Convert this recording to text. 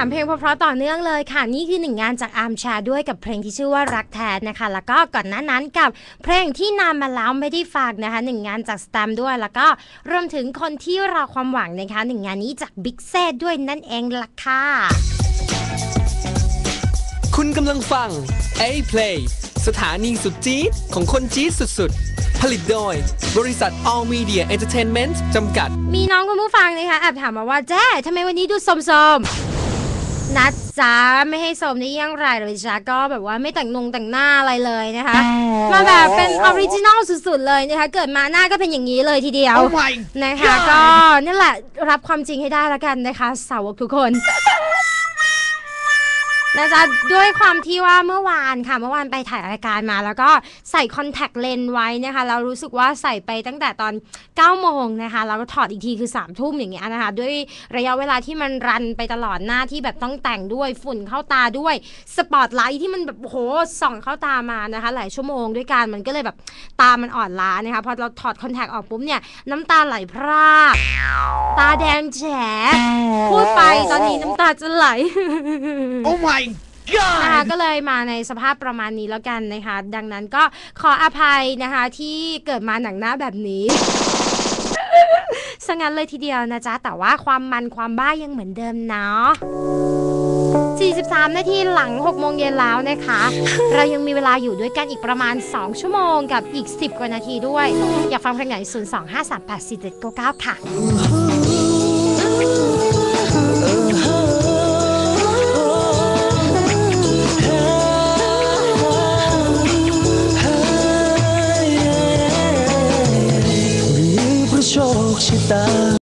3 เพลงเพราะๆต่อเนื่องเลยค่ะ นี่คือหนึ่งงานจากอาร์มชาด้วยกับเพลงที่ชื่อว่ารักแท้นะคะ แล้วก็ก่อนหน้านั้นกับเพลงที่นานมาแล้วไม่ได้ฝากนะคะหนึ่งงานจากสแตมด้วย แล้วก็รวมถึงคนที่รอความหวังนะคะหนึ่งงานนี้จากบิ๊กเซด้วยนั่นเองล่ะค่ะคุณกำลังฟัง A Play สถานีสุดจี๊ดของคนจี๊ดสุดๆผลิตโดย บริษัท All Media Entertainment จำกัด มีน้องคุณผู้ฟังนะคะแอบถามมาว่าแจ้ทำไมวันนี้ดูสมๆๆ นัดจ้าไม่ให้สมได้ยังไรเลยจ้าก็แบบว่าไม่แต่งนงแต่งหน้าอะไรเลยนะคะมาแบบเป็นออริจินอลสุดๆเลยนะคะ เกิดมาหน้าก็เป็นอย่างนี้เลยทีเดียว Oh my นะคะ ก็นี่แหละรับความจริงให้ได้ละกันนะคะ สาวกทุกคน นะจ๊ะด้วยความที่ว่าเมื่อวานค่ะ เมื่อวานไปถ่ายรายการมา แล้วก็ใส่คอนแทคเลนส์ไว้นะคะเรารู้สึกว่าใส่ไปตั้งแต่ตอน9โมงนะคะแล้วก็ถอดอีกทีคือ3ทุ่มอย่างเงี้ยนะคะด้วยระยะเวลาที่มันรันไปตลอดหน้าที่แบบต้องแต่งด้วยฝุ่นเข้าตาด้วยสปอตไลท์ที่มันแบบโอ้โหส่องเข้าตามานะคะหลายชั่วโมงด้วยกันมันก็เลยแบบตามันอ่อนล้านะคะพอเราถอดคอนแทคออกปุ๊บเนี่ยน้ำตาไหลพรากตาแดงแฉะพูดไปตอนนี้น้ำตาจะไหล Oh my นะคะ god ก็เลยมาในสภาพประมาณนี้แล้วกันนะคะ ดังนั้นก็ขออภัยนะคะที่เกิดมาหนังหน้าแบบนี้สงั้นเลยทีเดียวนะจ๊ะ แต่ว่าความมันความบ้ายังเหมือนเดิมเนาะ43 นาทีหลัง 6 โมงเย็นแล้วนะคะ เรายังมีเวลาอยู่ด้วยกันอีกประมาณ 2 ชั่วโมงกับอีก 10 กว่านาทีด้วย อยากฟังเพลงไหน 0 2 5 3 8 4 7 9 9 ค่ะ หรือ